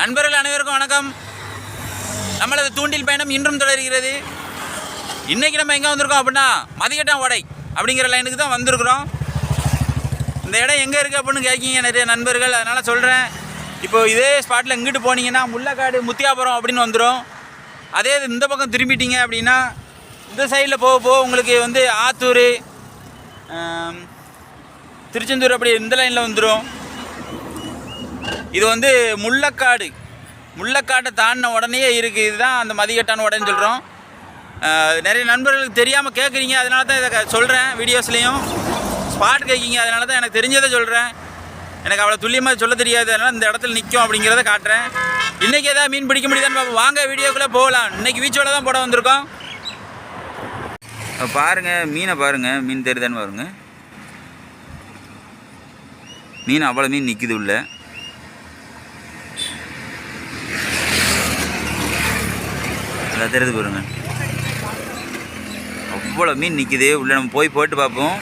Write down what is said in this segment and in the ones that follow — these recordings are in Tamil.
நண்பர்கள் அனைவருக்கும் வணக்கம். நம்மளது தூண்டில் பயணம் இன்றும் தொடர்கிறது. இன்றைக்கி நம்ம எங்கே வந்திருக்கோம் அப்படின்னா மதிக்கட்டம் ஓடை அப்படிங்கிற லைனுக்கு தான் வந்திருக்கிறோம். இந்த இடம் எங்கே இருக்குது அப்படின்னு கேட்கிங்க நிறைய நண்பர்கள். அதனால் சொல்கிறேன் இப்போ இதே ஸ்பாட்டில் இங்கிட்டு போனீங்கன்னா முள்ளக்காடு முத்தியாபுரம் அப்படின்னு வந்துடும் அதே இது இந்த பக்கம் திரும்பிட்டீங்க அப்படின்னா இந்த சைடில் போக போக உங்களுக்கு வந்து ஆத்தூர் திருச்செந்தூர் அப்படி இந்த லைனில் வந்துடும் இது வந்து முள்ளக்காடு. முள்ளக்காட்டை தாண்டின உடனே இருக்குது இதுதான் அந்த மதிக்கட்டான்னு உடனே சொல்கிறோம் நிறைய நண்பர்களுக்கு தெரியாமல் கேட்குறீங்க அதனால தான் இதை சொல்கிறேன் வீடியோஸ்லேயும். ஸ்பாட் கேட்கிங்க அதனால தான் எனக்கு தெரிஞ்சதை சொல்கிறேன் எனக்கு அவ்வளோ துல்லியமாக சொல்ல தெரியாது. அதனால் இந்த இடத்துல நிற்கும் அப்படிங்கிறத காட்டுறேன். இன்றைக்கி எதாவது மீன் பிடிக்க முடியுதான்னு பார்ப்போம். வாங்க வீடியோக்குள்ளே போகலாம். இன்றைக்கி வீச்சோட தான் போட வந்திருக்கோம். பாருங்கள் மீனை பாருங்கள் மீன் தெரியுதான்னு பாருங்கள் மீன் அவ்வளோ மீன் நிற்குது உள்ளே. நல்லா தெரிஞ்சு பாருங்க அவ்வளோ மீன் நிற்கிது உள்ளே நம்ம போய் போட்டு பார்ப்போம்.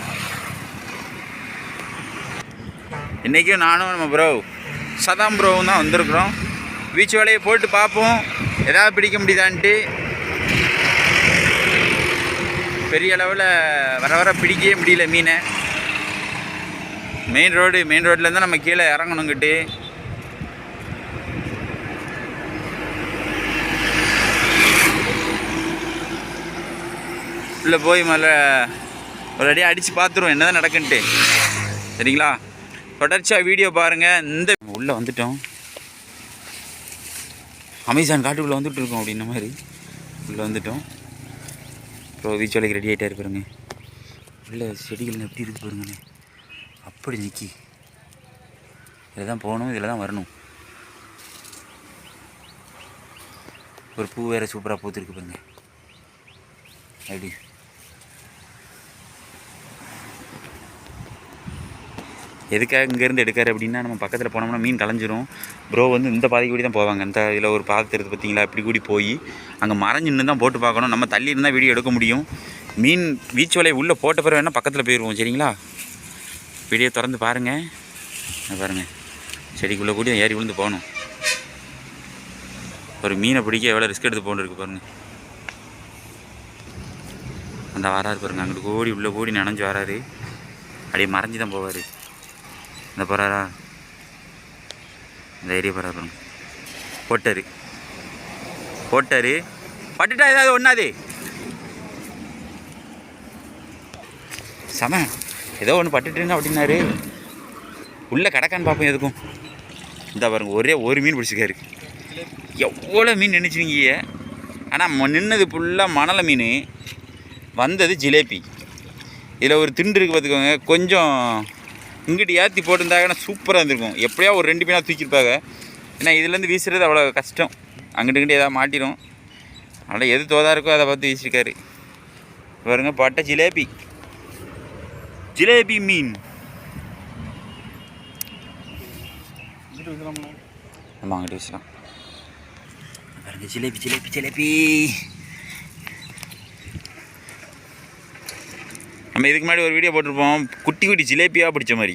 இன்றைக்கும் நானும் நம்ம ப்ரோ சதாம் ப்ரோவும் தான் வந்திருக்கிறோம். பீச் வேலையை போட்டு பார்ப்போம். எதாவது பிடிக்க முடியுதான்ட்டு. பெரிய அளவில் வர வர பிடிக்கவே முடியல மீனை. மெயின் ரோடு மெயின் ரோட்லேருந்து நம்ம கீழே இறங்கணுங்கிட்டு. உள்ளே போய் மேலே ஒரு அடியாக அடித்து பார்த்துருவோம். என்ன தான் நடக்குன்ட்டு. சரிங்களா? தொடர்ச்சியாக வீடியோ பாருங்கள் இந்த உள்ளே வந்துட்டோம். அமேசான் காட்டுக்குள்ளே வந்துட்டு இருக்கோம் அப்படின்ன மாதிரி. உள்ளே வந்துட்டோம். அப்புறம் வீச்சோலைக்கு ரெடி ஆகிட்டே இருப்பாருங்க உள்ள செடிகள் எப்படி இருக்கு பாருங்கண்ணே அப்படி நிற்கி இதில் தான் போகணும் இதில் தான் வரணும். ஒரு பூ வேறு சூப்பராக பூத்துருக்கு பாருங்க. எப்படி? எதுக்காக இங்கேருந்து எடுக்காரு அப்படின்னா நம்ம பக்கத்தில் போனோம்னா மீன் கலைஞ்சிரும் ப்ரோ வந்து இந்த பாதை கூடி தான் போவாங்க. இந்த இதில் ஒரு பாதை தெரியுது பார்த்தீங்களா? இப்படி கூடி போய் அங்கே மறைஞ்சுன்னு நின்று தான் போட்டு பார்க்கணும். நம்ம தள்ளி இருந்தால் வீடியோ எடுக்க முடியும். மீன் வீச்சு வலையை உள்ளே போட்ட பிறகு வேணால் பக்கத்தில் போயிடுவோம் சரிங்களா? வீடியோ திறந்து பாருங்கள் பாருங்கள் செடிக்குள்ளே கூடி ஏறி விழுந்து போகணும். ஒரு மீனை பிடிக்க எவ்வளோ ரிஸ்க் எடுத்து போகணுருக்கு பாருங்கள் அந்த வராரு பாருங்கள் அங்கிட்டு ஓடி உள்ளே ஓடி நனைஞ்சு வராரு. அப்படியே மறைஞ்சு தான் போவார். இந்த போகிறாரா இந்த ஏரியா போகிறாரு பாருங்க. போட்டார். போட்டார். பட்டுட்டா ஏதாவது ஒன்றாது செம. ஏதோ ஒன்று பட்டுட்டுன்னு அப்படின்னாரு. உள்ளே கிடக்கான்னு பார்ப்போம் எதுக்கும். இந்த பாருங்க ஒரே ஒரு மீன் பிடிச்சிக்காரு எவ்வளோ மீன் நினச்சிருங்கீங்க ஆனால் நின்னது ஃபுல்லாக மணலை மீன். வந்தது ஜிலேபி. இதில் ஒரு திண்டு இருக்குது பார்த்துக்கோங்க கொஞ்சம் இங்கிட்டு ஏற்றி போட்டிருந்தாங்கன்னா சூப்பராக இருந்திருக்கும். எப்படியா ஒரு ரெண்டு மீனாக தூக்கியிருப்பாங்க. ஏன்னா இதுலேருந்து வீசுறது அவ்வளோ கஷ்டம். அங்கிட்டு இங்கிட்டு எதாவது மாட்டிடும் அதனால் எது தோதா இருக்கோ அதை பார்த்து வீசிருக்காரு பாருங்க பட்டை ஜிலேபி. ஜிலேபி மீன். ஆமாம் அங்கிட்டு வீசலாம். பாருங்க ஜிலேபி ஜிலேபி ஜிலேபி. நம்ம இதுக்கு முன்னாடி ஒரு வீடியோ போட்டிருப்போம். குட்டி குட்டி ஜிலேபியாக பிடிச்ச மாதிரி.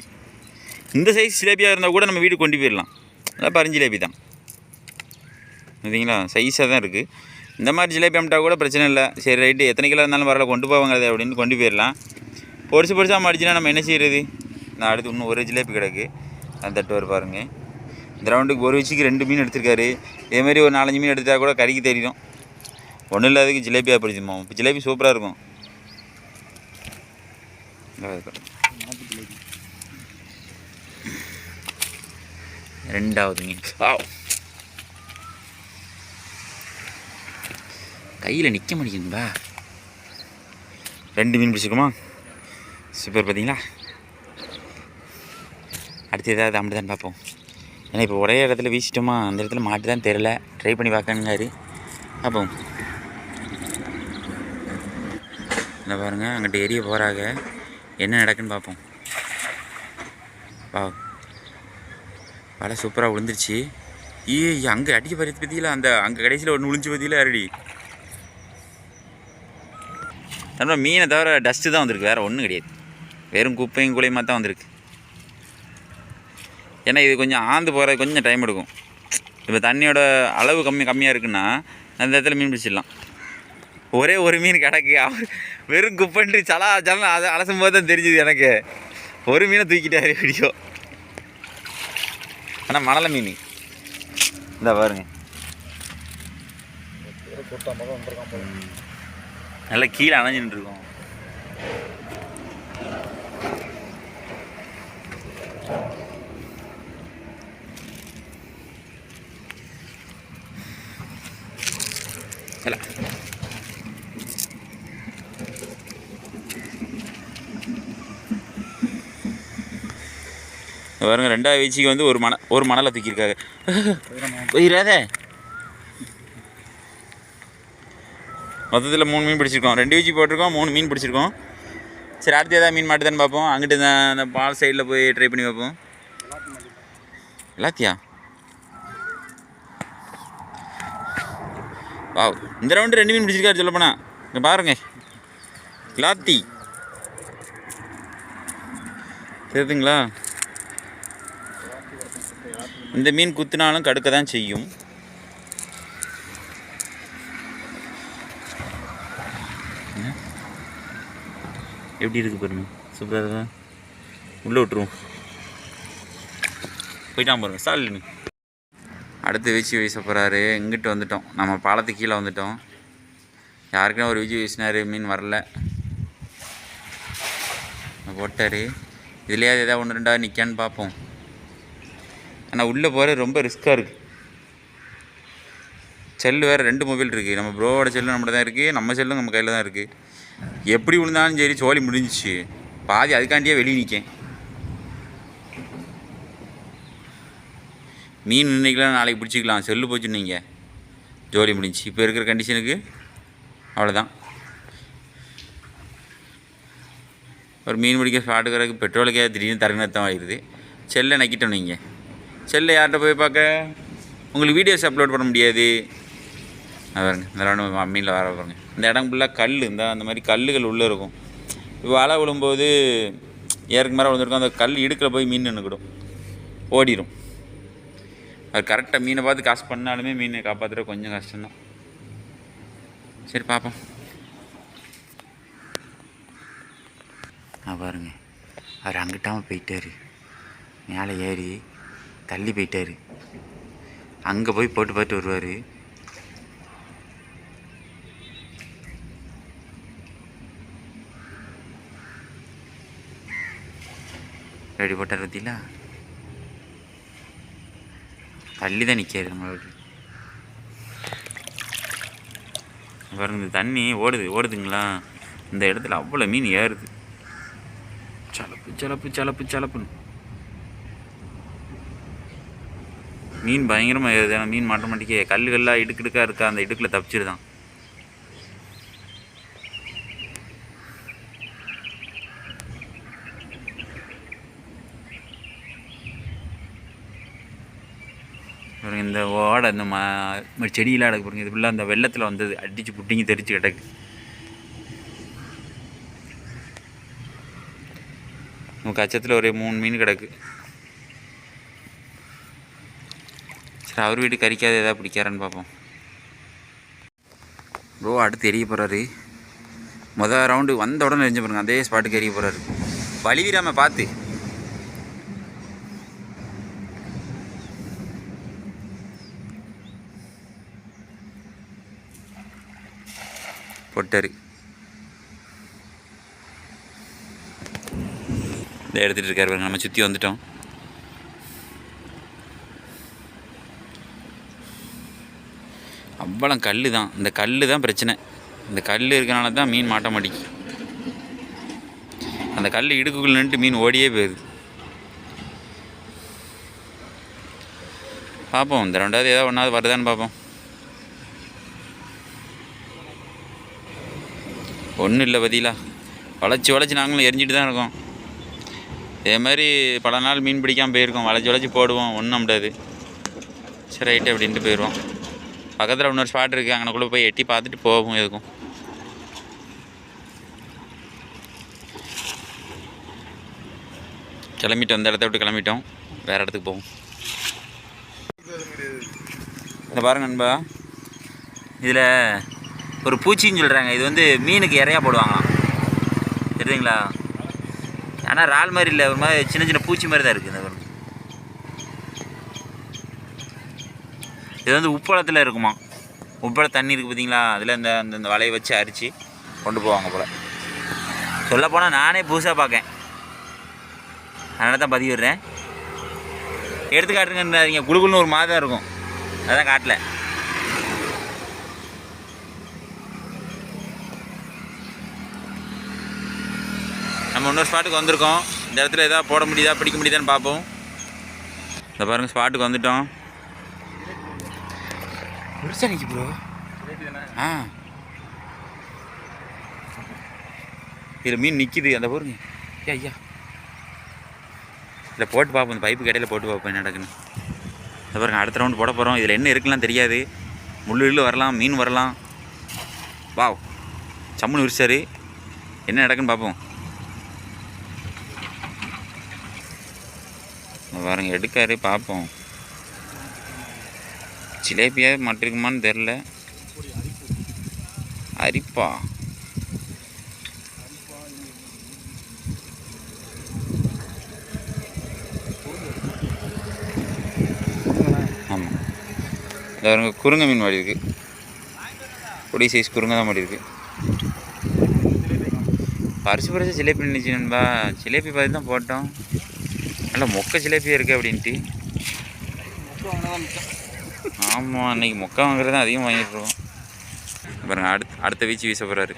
இந்த சைஸ் ஜிலேபியாக இருந்தால் கூட நம்ம வீட்டுக்கு கொண்டு போயிடலாம். நல்லா பரிஞ்சிலேபி தான். பார்த்தீங்களா? சைஸாக தான் இருக்குது இந்த மாதிரி ஜிலேபி அமிட்டா கூட பிரச்சனை இல்லை. சரி ரைட்டு எத்தனை கிலோ இருந்தாலும் வரல கொண்டு போவாங்க அது அப்படின்னு கொண்டு போயிடலாம். பொரிசு பொரிசாக மடிச்சுனா நம்ம என்ன செய்கிறது நான் அடுத்து இன்னும் ஒரு ஜிலேபி கிடக்கு. அந்த தட்டு வர பாருங்கள் இந்த ரவுண்டுக்கு ஒரு வச்சுக்கு ரெண்டு மீன் எடுத்திருக்காரு. இதேமாரி ஒரு நாலஞ்சு மீன் எடுத்தால் கூட கறிக்கு தெரியும் ஒன்றும் இல்லாததுக்கு ஜிலேபியாக பிடிச்சிருமா இப்போ ஜிலேபி சூப்பராக இருக்கும். இங்க இருக்கு. ரெண்டாவது மீன் வாவ். கையில் நிற்க மாட்டேங்குதுங்களா? ரெண்டு மீன் பிடிச்சிக்குமா சூப்பர் பார்த்தீங்களா? அடுத்து ஏதாவது அப்படி தான் பார்ப்போம். ஏன்னா இப்போ ஒரே இடத்துல வீசிட்டோமா அந்த இடத்துல மாட்டு தான் தெரில ட்ரை பண்ணி பார்க்கணுங்காரு பார்ப்போம். இந்த பாருங்க அங்கிட்ட எரிய போகிறாங்க என்ன நடக்குன்னு பார்ப்போம் வா. வலை சூப்பராக விழுந்துருச்சு ஏ அங்கே அடிக்க பறித்து பற்றியில் அந்த அங்கே கடைசியில் ஒன்று விழுந்து பற்றியில் அரடி தன்னோட மீனை தவிர டஸ்ட்டு தான் வந்திருக்கு வேறு ஒன்றும் கிடையாது. வெறும் குப்பையும் குலையுமா தான் வந்திருக்கு. ஏன்னா இது கொஞ்சம் ஆந்து போகிறது கொஞ்சம் டைம் எடுக்கும். இப்போ தண்ணியோட அளவு கம்மி கம்மியாக இருக்குன்னா அந்த இடத்துல மீன் பிடிச்சிடலாம். ஒரே ஒரு மீன் கிடக்கு. அவர் வெறும் குப்பன்றி சலா சலம் அதை அலசும் போது தான் தெரிஞ்சுது எனக்கு. ஒரு மீனை தூக்கிட்டாரு வீடியோ ஆனால் மணலை மீன். இந்த பாருங்க. நல்லா கீழே அணைஞ்சுட்டு இருக்கோம் இல்ல. பாருங்க ரெண்டாவது வீச்சுக்கு வந்து ஒரு மண ஒரு மணலை தூக்கியிருக்காங்க போயிடாதே மொத்தத்தில் மூணு மீன் பிடிச்சிருக்கோம். ரெண்டு வீச்சு போட்டிருக்கோம் மூணு மீன் பிடிச்சிருக்கோம். சரி அடுத்து ஏதாவது மீன் மாட்டுதான்னு பார்ப்போம். அங்கிட்டு தான் அந்த பால் சைடில் போய் ட்ரை பண்ணி பார்ப்போம். எல்லாத்தியா? வா இந்த ரவுண்டு ரெண்டு மீன் பிடிச்சிருக்காரு சொல்லப்போனா இங்கே பாருங்க. கிளாத்தி தெரியுதுங்களா? இந்த மீன் குத்துனாலும் கடுக்க தான் செய்யும். எப்படி இருக்கு பாருங்க? சூப்பராக தான் உள்ளே விட்டுருவோம். போயிட்டான் பாருங்க சாலினு அடுத்து வீச்சு வீச போகிறாரு இங்கிட்டு வந்துட்டோம். நம்ம பாலத்துக்கு கீழே வந்துட்டோம். யாருக்குன்னா ஒரு வீச்சு வீசினார் மீன் வரல. போட்டார். இதுலேயாவது எதாவது ஒன்று ரெண்டாவது நிற்கான்னு பார்ப்போம். ஆனால் உள்ளே போகிற ரொம்ப ரிஸ்க்காக இருக்குது செல்லு வேறு ரெண்டு மொபைல் இருக்குது நம்ம ப்ரோவோட செல்லு நம்மகிட்ட தான் இருக்குது நம்ம செல்லும் நம்ம கையில் தான் இருக்குது எப்படி விழுந்தாலும் சரி சோழி முடிஞ்சிச்சு. பாதி அதுக்காண்டியே வெளியே நிற்கேன் மீன் இன்னைக்கெலாம் நாளைக்கு பிடிச்சிக்கலாம். செல்லு போச்சு நீங்கள் ஜோலி முடிஞ்சு இப்போ இருக்கிற கண்டிஷனுக்கு அவ்வளோதான் ஒரு மீன் பிடிக்க ஸ்பாட்டுக்கிறதுக்கு பெட்ரோலுக்கே திடீர்னு தரங்கத்தான் ஆகிடுது செல்லை நக்கிட்டோம் நீங்கள் செல்லை யார்கிட்ட போய் பார்க்க? உங்களுக்கு வீடியோஸ் அப்லோட் பண்ண முடியாது. பாருங்க இந்த ரெண்டு மீனில் வர பாருங்க. இந்த இடம் ஃபுல்லாக கல் இந்த அந்த மாதிரி கல்லுகள் உள்ளே இருக்கும். இப்போ அலை விழும்போது ஏற்கு மேலே விழுந்துருக்கும் அந்த கல் இடுக்கில் போய் மீன் நின்றுக்கிடும் ஓடிடும் அது கரெக்டாக மீனை பார்த்து காசு பண்ணாலுமே மீனை காப்பாற்றுற கொஞ்சம் கஷ்டம்தான். சரி பார்ப்போம். ஆ பாருங்க. அவர் அங்கிட்டாமல் போயிட்டாரு. மேலே ஏறி தள்ளி போயிட்டார். அங்கே போய் போட்டு பார்த்து வருவார். ரெடி போட்டார் பார்த்தீங்களா தள்ளி தான் நிற்காரு நம்மளோட பாருங்க இந்த தண்ணி ஓடுது ஓடுதுங்களா? இந்த இடத்துல அவ்வளோ மீன் ஏறுது. சலப்பு சலப்பு சலப்பு சலப்புன்னு. மீன் பயங்கரமாக ஏறுது. ஆனால் மீன் மாட்ட மாட்டேங்க கல் கல்லாக இடுக்கு இருக்கா? அந்த இடுக்கில் தப்பிச்சிருதான். பாருங்க இந்த ஓடை இந்த மா மாதிரி செடியெல்லாம் கிடக்கு பாருங்க. இது ஃபுல்லாக அந்த வெள்ளத்தில் வந்தது. அடித்து புட்டிங்கி தெரிச்சு கிடக்கு. நமக்கு அச்சத்தில் ஒரே மூணு மீன் கிடக்கு. சரி அவர் வீடு கறிக்காது எதாவது பிடிக்காரான்னு பார்ப்போம். ப்ரோ அடுத்து எரிய போகிறாரு மொதல் ரவுண்டு வந்த உடனே எரிஞ்சு பாருங்க அதே ஸ்பாட்டுக்கு எரிய போகிறாரு வலிவிடாம பார்த்து போட்டார். இதை எடுத்துகிட்டு இருக்காரு பாருங்க நம்ம சுற்றி வந்துட்டோம். அவ்வளோ கல் தான் இந்த கல் தான் பிரச்சனை. இந்த கல் இருக்கனால தான் மீன் மாட்ட மாட்டேங்குது. அந்த கல் இடுக்குக்குள்ள நின்றுட்டு மீன் ஓடியே போயிடுது. பார்ப்போம் இந்த ரெண்டாவது ஏதாவது ஒன்றாவது வருதான்னு பார்ப்போம் ஒன்றும் இல்லை பதிலா வளைச்சி வளைச்சி நாங்களும் எரிஞ்சிட்டு தான் இருக்கோம். இதே மாதிரி பல நாள் மீன் பிடிக்காமல் போயிருக்கோம். வளைச்சி வளைச்சி போடுவோம். ஒன்றும் முடியாது சரி ரைட்டு அப்படின்ட்டு போயிடுவோம் பக்கத்தில் இன்னொரு ஸ்பாட் இருக்குது அங்கனக்குள்ளே போய் எட்டி பார்த்துட்டு போகும் எதுக்கும். கிளம்பிட்டோம் இந்த இடத்த விட்டு கிளம்பிட்டோம். வேறு இடத்துக்கு போவோம். இந்த பாருங்க நண்பா. இதில் ஒரு பூச்சின்னு சொல்கிறாங்க இது வந்து மீனுக்கு இறையா போடுவாங்களாம். தெரியுதுங்களா? ஆனால் இறால் மாதிரி இல்லை. ஒரு மாதிரி சின்ன சின்ன பூச்சி மாதிரி தான் இருக்குது இந்த இது வந்து உப்பளத்தில் இருக்குமா? உப்பள தண்ணி இருக்குது பார்த்தீங்களா அதில் இந்த அந்த இந்த வலையை வச்சு அரித்து கொண்டு போவாங்க போல். சொல்லப்போனால் நானே புதுசாக பார்க்கேன் அதனால தான் பதிவிடுறேன் எடுத்து காட்டுங்கன்றாதீங்க குழுக்குள்னு ஒரு மாதம் இருக்கும். அதான் காட்டல. நம்ம இன்னொரு ஸ்பாட்டுக்கு வந்திருக்கோம். இந்த இடத்துல எதாவது போட முடியுதா பிடிக்க முடியுதான்னு பார்ப்போம். இந்த பாருங்கள் ஸ்பாட்டுக்கு வந்துட்டோம். நினைக்கு ப்ரோ ஆ. இதில் மீன் நிற்கிது அந்த பாருங்க ஐயா ஐயா இதில் போட்டு பார்ப்போம் இந்த பைப்பு கடையில் போட்டு பார்ப்போம் என்ன நடக்குன்னு. இந்த பாருங்க அடுத்த ரவுண்ட் போட போகிறோம் இதில் என்ன இருக்குலாம் தெரியாது. முள்ளு கிள்ளு வரலாம் மீன் வரலாம். வாவ். சம்முன்னு விரிச்சாரு. என்ன நடக்குன்னு பார்ப்போம் பாருங்க எடுக்காரு பார்ப்போம் ஜிலேபியாக மாட்டிருக்குமான்னு தெரில அரிப்பா. ஆமாம் இந்த பாருங்க மீன் மாடி இருக்கு. பொடி சைஸ் குருங்க தான் மாடி இருக்கு. பரிசு பரிசு ஜிலேபி நினைச்சு நண்பா. ஜிலேபி பார்த்து தான் போட்டோம். நல்லா மொக்க ஜிலேபியாக இருக்குது அப்படின்ட்டு. ஆமாம் அன்னைக்கு மொக்கா வாங்குறது தான் அதிகம் வாங்கிட்டு அப்புறம் பாருங்க அடுத்த அடுத்த வீச்சு வீச போகிறாரு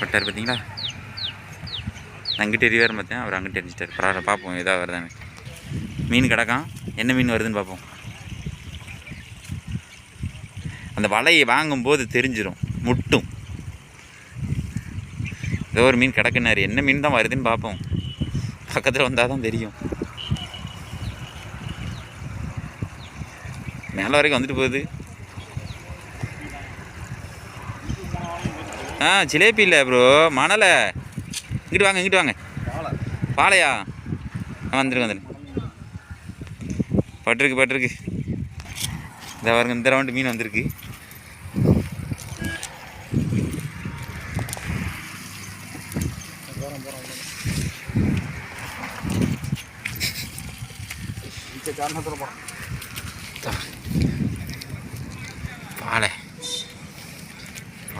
பட்டார் பார்த்தீங்களா? அங்கிட்ட எரிவார் பார்த்தேன் அவர் அங்கிட்ட எரிஞ்சிட்டார் பரவாயில்ல பார்ப்போம் எதாவது வருதானு மீன் கிடக்கான் என்ன மீன் வருதுன்னு பார்ப்போம். அந்த வலையை வாங்கும்போது தெரிஞ்சிடும் முட்டும். ஏதோ ஒரு மீன் கிடக்குனாரு. என்ன மீன் தான் வருதுன்னு பார்ப்போம். பக்கத்தில் வந்தால் தான் தெரியும். மேலே வரைக்கும் வந்துட்டு போகுது. ஆ ஜிலேபி இல்லை ப்ரோ மணலை. இங்கிட்டு வாங்க இங்கிட்டு வாங்க. பாலையா? ஆ வந்துருக்கு பட்டிருக்கு பட்டிருக்கு. இந்த பாருங்க இந்த ரவுண்டு மீன் வந்திருக்கு. பாலை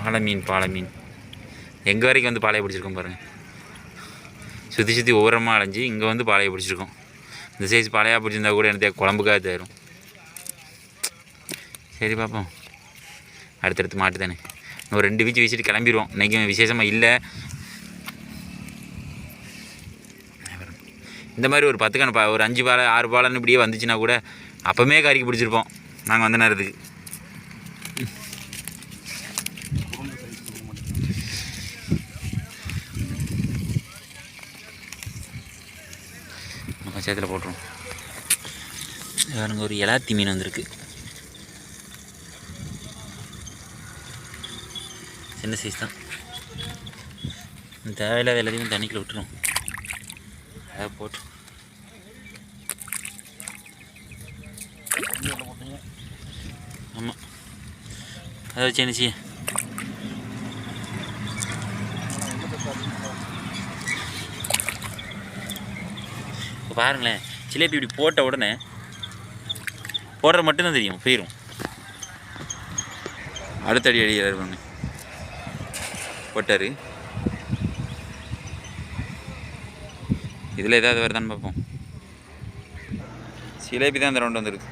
பாலை மீன் பாலை மீன் எங்கே வரைக்கும் வந்து பாலையை பிடிச்சிருக்கோம் பாருங்கள் சுற்றி சுற்றி ஓரமாக அலைஞ்சு இங்கே வந்து பாலையை பிடிச்சிருக்கோம். இந்த சைஸ் பாலையாக பிடிச்சிருந்தா கூட எனக்கு குழம்புக்காக தரும் சரி பார்ப்போம் அடுத்தடுத்து மாட்டு தானே ஒரு ரெண்டு வீச்சு வீசிட்டு கிளம்பிடுவோம் இன்றைக்கி விசேஷமாக இல்லை. இந்த மாதிரி ஒரு பத்து கணப்பா ஒரு அஞ்சு பாலை ஆறு பாலன்னு இப்படியே வந்துச்சுன்னா கூட அப்போமே கறிக்கு பிடிச்சிருப்போம். நாங்கள் வந்த நேரத்துக்கு. நம்ம போட்டுரும். பாருங்க ஒரு எலாத்தி மீன் வந்திருக்கு. சின்ன சைஸ் தான். தேவையில்லாத எல்லாத்தையும் தண்ணிக்குள்ள விட்டுரும். அதை போட்டு. ஆமாம் அதை வச்சு என்ன செய்ய? பாருங்களேன். ஜிலேபி இப்படி போட்ட உடனே போடுற மட்டும்தான் தெரியும் போயிடும் அடுத்த அடி அடிக்கிறாரு பாருங்க. போட்டார். இதில் ஏதாவது வருதான்னு பார்ப்போம். சிலேபி தான் இந்த ரவுண்டு வந்துருக்கு.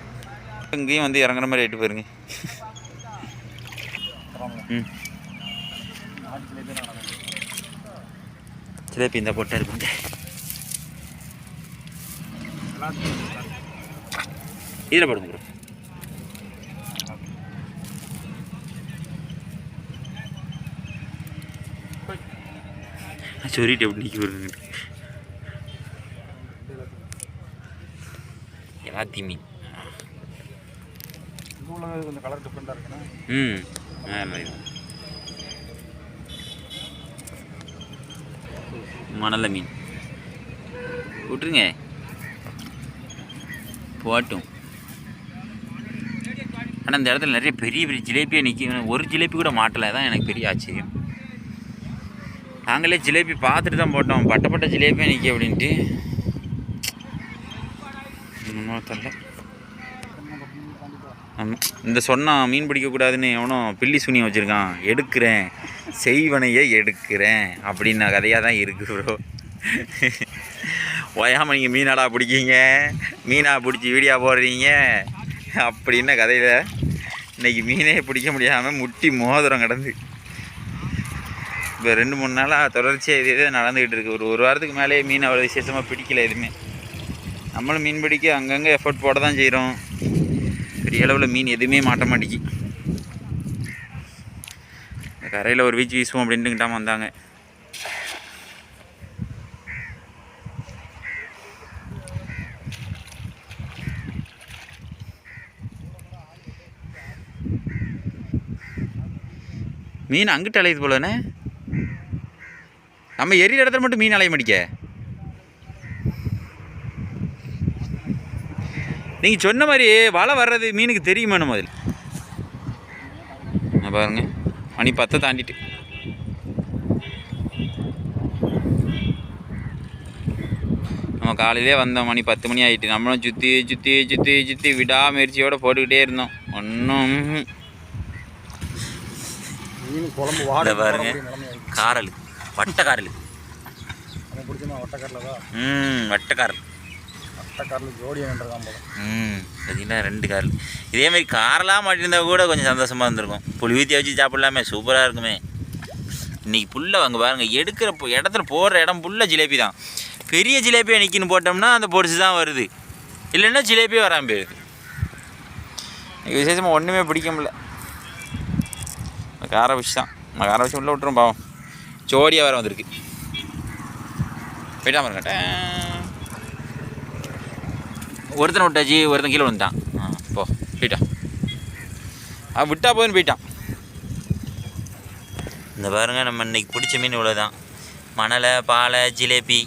இங்கேயும் வந்து இறங்குற மாதிரி எட்டு போயிருங்க ம். சிலேபி இந்த போட்டார் பாருங்க. இதில் போடுங்க ப்ரோ சொல்லிட்டு எப்படி நிற்க வருங்க எல்லாத்தையும். மீன் கொஞ்சம் கலர் டிஃப்ரெண்ட்டாக இருக்குண்ணா ம் மணல மீன். விட்ருங்க போட்டும் ஆனால் இந்த இடத்துல நிறைய பெரிய பெரிய ஜிலேபியாக நிற்கும் ஒரு ஜிலேபி கூட மாட்டலை. தான் எனக்கு பெரிய ஆச்சரியம். நாங்களே ஜிலேபி பார்த்துட்டு தான் போட்டோம். பட்டப்பட்ட பட்ட ஜிலேபியாக நிற்க அப்படின்ட்டு. என்னமோ இந்த சொன்னால் மீன் பிடிக்கக்கூடாதுன்னு எவனோ பில்லி சுனி வச்சுருக்கான். எடுக்கிறேன். செய்வனையே எடுக்கிறேன். அப்படின்னு கதையாக தான் இருக்குது ப்ரோ ஓயாமல் நீங்கள் மீனாடா பிடிக்கிங்க? மீனா பிடிச்சி வீடியோ போடுறீங்க? அப்படின்ன கதையில் இன்றைக்கி மீனே பிடிக்க முடியாமல் முட்டி மோதிரம் கிடந்து. இப்போ ரெண்டு மூணு நாளாக தொடர்ச்சியாக இது இதே நடந்துக்கிட்டு இருக்குது ஒரு ஒரு வாரத்துக்கு மேலேயே மீன் அவ்வளோ விசேஷமாக பிடிக்கல எதுவுமே. நம்மளும் மீன் பிடிக்க அங்கங்கே எஃபர்ட் போட தான் செய்கிறோம் பெரிய அளவில் மீன் எதுவுமே மாட்ட மாட்டேங்கி கரையில் ஒரு வீச்சு வீசுவோம் அப்படின்ட்டுக்கிட்டாம வந்தாங்க. மீன் அங்கிட்டு அலையுது போலண்ணே. நம்ம எரியிற இடத்துல மட்டும் மீன் அலைய மாட்டிக்க நீங்கள் சொன்ன மாதிரி வலை வர்றது மீனுக்கு தெரியுமா நம்ம அதில்? பாருங்க. மணி பத்தை தாண்டிட்டு. நம்ம காலையிலே வந்தோம். மணி பத்து மணி ஆகிட்டு நம்மளும் சுற்றி சுற்றி சுற்றி சுற்றி விடாமுயற்சியோடு போட்டுக்கிட்டே இருந்தோம். ஒன்றும் மீன் குழம்பு வாடகை பாருங்க. காரல். வட்டக்காரில். ம் வட்ட காரல் வட்டக்காரில் நின்றுதான் போல. ம் பார்த்தீங்கன்னா ரெண்டு காரல். இதே மாதிரி காரெல்லாம் மாட்டிருந்தா கூட கொஞ்சம் சந்தோஷமாக இருந்திருக்கும். புளி ஊற்றி வச்சு சாப்பிடலாமே சூப்பராக இருக்குமே. இன்னைக்கு புல்ல அங்கே பாருங்கள் எடுக்கிற இடத்துல போடுற இடம் புல்ல ஜிலேபி தான். பெரிய ஜிலேபியாக நிற்கின்னு போட்டோம்னா அந்த பொடிச்சு தான் வருது. இல்லைன்னா ஜிலேபியே வராமல் இன்னைக்கு விசேஷமாக ஒன்றுமே பிடிக்க முடியல. கார விஷயம் தான். நான் கார விஷயம் உள்ளே விட்டுரும் பாவம். ஜோடியாக வேறு வந்திருக்கு. போயிட்டா இருக்கட்டேன் ஒருத்தனை விட்டாச்சு ஒருத்தன் கீழே வந்துட்டான் ஆ போ போயிட்டான் அவன் விட்டா போதுன்னு போயிட்டான். இந்த பாருங்க நம்ம இன்றைக்கி பிடிச்ச மீன் இவ்வளோ தான் மணலை பாலை ஜிலேபி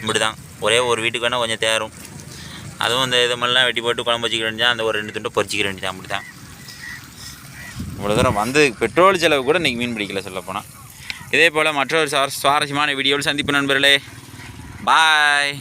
இப்படி தான் ஒரே ஒரு வீட்டுக்கு வேணால் கொஞ்சம் தேரும். அதுவும் இந்த இதமெல்லாம் வெட்டி போட்டு குழம்பு வச்சுக்க வேண்டியதான் அந்த ஒரு ரெண்டு துண்டு பொறிச்சிக்க வேண்டியதான் அப்படி தான் இவ்வளோ தூரம் வந்து பெட்ரோல் செலவு கூட இன்றைக்கி மீன் பிடிக்கல சொல்லப்போனால் இதே போல் மற்றொரு சுவாரஸ்யமான வீடியோவில் சந்திப்பு நண்பர்களே. பாய்